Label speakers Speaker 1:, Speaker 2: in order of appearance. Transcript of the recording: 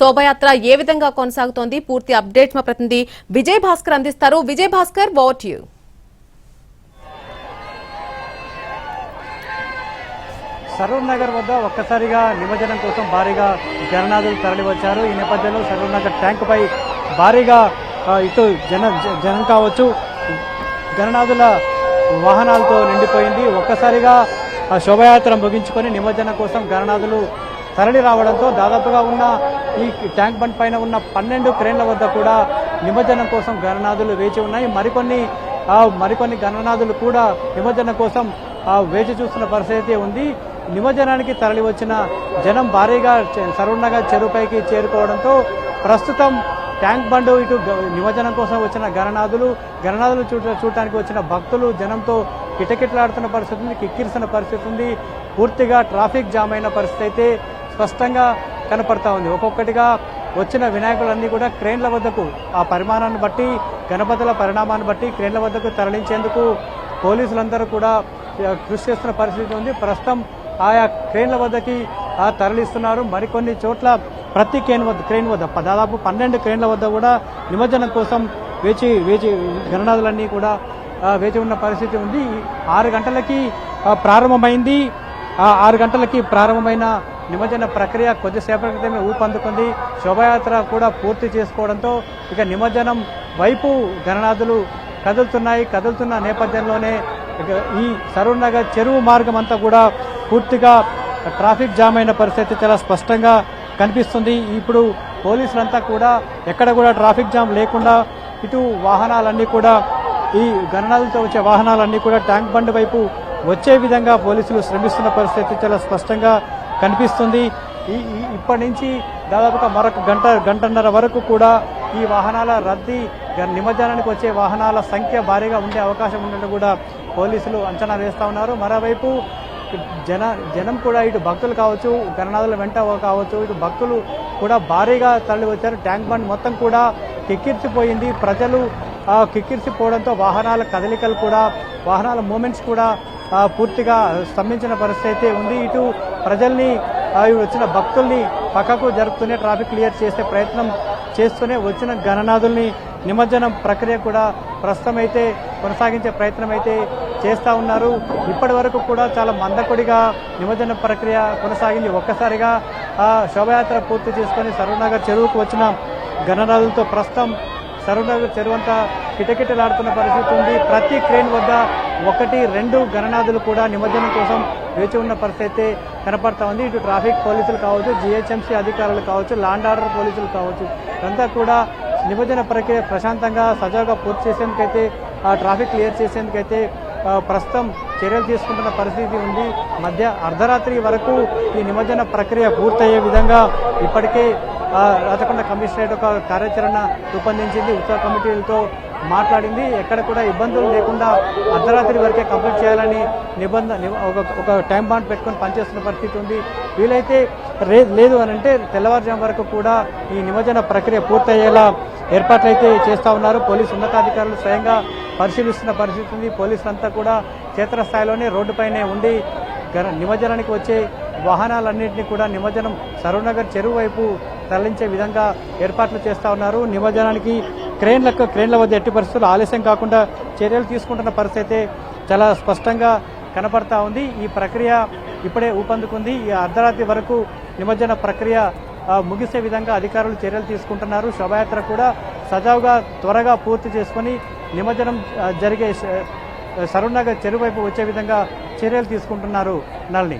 Speaker 1: శోభయాత్ర ఏ విధంగా కొనసాగుతోంది? పూర్తి అప్డేట్ మా ప్రతినిధి విజయ్ భాస్కర్ అందిస్తారు. విజయ్ భాస్కర్ వాట్ యూ
Speaker 2: సరూర్ నగర్ వద్ద ఒక్కసారిగా నిమజ్జనం కోసం భారీగా జననాథులు తరలివచ్చారు. ఈ నేపథ్యంలో సరూర్ నగర్ ట్యాంకుపై భారీగా ఇటు జన జనం కావచ్చు. గణనాథుల వాహనాలతో నిండిపోయింది. ఒక్కసారిగా శోభయాత్ర ముగించుకొని నిమజ్జనం కోసం గణనాథులు తరలి రావడంతో దాదాపుగా ఉన్న ఈ ట్యాంక్ బండ్ పైన ఉన్న పన్నెండు క్రేన్ల వద్ద కూడా నిమజ్జనం కోసం గణనాథులు వేచి ఉన్నాయి. మరికొన్ని మరికొన్ని గణనాథులు కూడా నిమజ్జనం కోసం వేచి చూస్తున్న పరిస్థితి ఉంది. నిమజ్జనానికి తరలి వచ్చిన జనం భారీగా సరుణగా చెరువుపైకి చేరుకోవడంతో ప్రస్తుతం ట్యాంక్ బండ్ ఇటు నిమజ్జనం కోసం వచ్చిన గణనాథులు గణనాథులు చూడ చూడటానికి వచ్చిన భక్తులు జనంతో కిటకిటలాడుతున్న పరిస్థితి ఉంది కిక్కిరిసిన పరిస్థితి ఉంది. పూర్తిగా ట్రాఫిక్ జామ్ అయిన పరిస్థితి అయితే స్పష్టంగా కనపడతా ఉంది. ఒక్కొక్కటిగా వచ్చిన వినాయకులన్నీ కూడా క్రేన్ల వద్దకు ఆ పరిమాణాన్ని బట్టి గణపతుల పరిణామాన్ని బట్టి క్రేన్ల వద్దకు తరలించేందుకు పోలీసులందరూ కూడా కృషి చేస్తున్న పరిస్థితి ఉంది. ప్రస్తుతం ఆయా క్రేన్ల వద్దకి తరలిస్తున్నారు. మరికొన్ని చోట్ల ప్రతి క్రేన్ వద్ద క్రేన్ వద్ద ప- దాదాపు పన్నెండు క్రేన్ల వద్ద కూడా నిమజ్జనం కోసం వేచి వేచి గణనాథులన్నీ కూడా వేచి ఉన్న పరిస్థితి ఉంది. ఆరు గంటలకి ప్రారంభమైంది. ఆరు గంటలకి ప్రారంభమైన నిమజ్జన ప్రక్రియ కొద్దిసేపటి క్రితమే ఊపందుకుంది. శోభయాత్ర కూడా పూర్తి చేసుకోవడంతో ఇక నిమజ్జనం వైపు గణనాథులు కదులుతున్నాయి. కదులుతున్న నేపథ్యంలోనే ఇక ఈ సరూర్ నగర్ చెరువు మార్గం అంతా కూడా పూర్తిగా ట్రాఫిక్ జామ్ అయిన పరిస్థితి చాలా స్పష్టంగా కనిపిస్తుంది. ఇప్పుడు పోలీసులంతా కూడా ఎక్కడ కూడా ట్రాఫిక్ జామ్ లేకుండా ఇటు వాహనాలన్నీ కూడా ఈ గణనాలతో వచ్చే వాహనాలన్నీ కూడా ట్యాంక్ బండ్ వైపు వచ్చే విధంగా పోలీసులు శ్రమిస్తున్న పరిస్థితి చాలా స్పష్టంగా కనిపిస్తుంది. ఈ ఇప్పటి నుంచి దాదాపుగా మరొక గంట గంటన్నర వరకు కూడా ఈ వాహనాల రద్దీ నిమజ్జనానికి వచ్చే వాహనాల సంఖ్య భారీగా ఉండే అవకాశం ఉన్నట్టు కూడా పోలీసులు అంచనా వేస్తా ఉన్నారు. మరోవైపు జన జనం కూడా ఇటు భక్తులు కావచ్చు గణనాథుల వెంట కావచ్చు ఇటు భక్తులు కూడా భారీగా తరలి వచ్చారు. ట్యాంక్ బండ్ మొత్తం కూడా కిక్కిరిసిపోయింది. ప్రజలు కిక్కిర్చిపోవడంతో కిక్కిరిసిపోవడంతో వాహనాల కదలికలు కూడా వాహనాల మూమెంట్స్ కూడా పూర్తిగా స్తంభించిన పరిస్థితి అయితే ఉంది. ఇటు ప్రజల్ని వచ్చిన భక్తుల్ని పక్కకు జరుపుతూనే ట్రాఫిక్ క్లియర్ చేసే ప్రయత్నం చేస్తూనే వచ్చిన గణనాథుల్ని నిమజ్జనం ప్రక్రియ కూడా ప్రస్తుతం అయితే కొనసాగించే ప్రయత్నం అయితే చేస్తూ ఉన్నారు. ఇప్పటి వరకు కూడా చాలా మందకొడిగా నిమజ్జన ప్రక్రియ కొనసాగింది. ఒక్కసారిగా ఆ శోభయాత్ర పూర్తి చేసుకొని సరూనగర్ చెరువుకు వచ్చిన గణనాథులతో ప్రస్తుతం సరూనగర్ చెరువు అంతా కిటకిటలాడుతున్న పరిస్థితి ఉంది. ప్రతి క్రేన్ వద్ద ఒకటి రెండు గణనాథులు కూడా నిమజ్జనం కోసం వేచి ఉన్న పరిస్థితి అయితే కనపడతా ఉంది. ఇటు ట్రాఫిక్ పోలీసులు కావచ్చు జిహెచ్ఎంసీ అధికారులు కావచ్చు లాండ్ ఆర్డర్ పోలీసులు కావచ్చు ఇదంతా కూడా నిమజ్జన ప్రక్రియ ప్రశాంతంగా సజావుగా పూర్తి చేసేందుకైతే ఆ ట్రాఫిక్ క్లియర్ చేసేందుకైతే ప్రస్తుతం చర్యలు తీసుకుంటున్న పరిస్థితి ఉంది. మధ్య అర్ధరాత్రి వరకు ఈ నిమజ్జన ప్రక్రియ పూర్తయ్యే విధంగా ఇప్పటికే రాచకొండ కమిషనరేట్ ఒక కార్యాచరణ రూపొందించింది. ఉత్సవ కమిటీలతో మాట్లాడింది. ఎక్కడ కూడా ఇబ్బందులు లేకుండా అర్ధరాత్రి వరకే కంప్లీట్ చేయాలని నిబంధన ఒక ఒక టైం బాండ్ పెట్టుకొని పనిచేస్తున్న పరిస్థితి ఉంది. వీలైతే రే లేదు అని అంటే తెల్లవారుజాము వరకు కూడా ఈ నిమజ్జన ప్రక్రియ పూర్తయ్యేలా ఏర్పాట్లయితే చేస్తూ ఉన్నారు. పోలీసు ఉన్నతాధికారులు స్వయంగా పరిశీలిస్తున్న పరిస్థితి ఉంది. పోలీసులంతా కూడా క్షేత్రస్థాయిలోనే రోడ్డుపైనే ఉండి నిమజ్జనానికి వచ్చే వాహనాలన్నింటినీ కూడా నిమజ్జనం సరూనగర్ చెరువు వైపు తరలించే విధంగా ఏర్పాట్లు చేస్తూ ఉన్నారు. నిమజ్జనానికి క్రేన్లకు క్రేన్ల వద్ద ఎట్టి పరిస్థితులు ఆలస్యం కాకుండా చర్యలు తీసుకుంటున్న పరిస్థితి అయితే చాలా స్పష్టంగా కనపడతా ఉంది. ఈ ప్రక్రియ ఇప్పుడే ఊపందుకుంది. ఈ అర్ధరాత్రి వరకు నిమజ్జన ప్రక్రియ ముగిసే విధంగా అధికారులు చర్యలు తీసుకుంటున్నారు. శోభయాత్ర కూడా సజావుగా త్వరగా పూర్తి చేసుకొని నిమజ్జనం జరిగే సరుణ్నగర్ చెరువైపు వచ్చే విధంగా చర్యలు తీసుకుంటున్నారు నల్ని.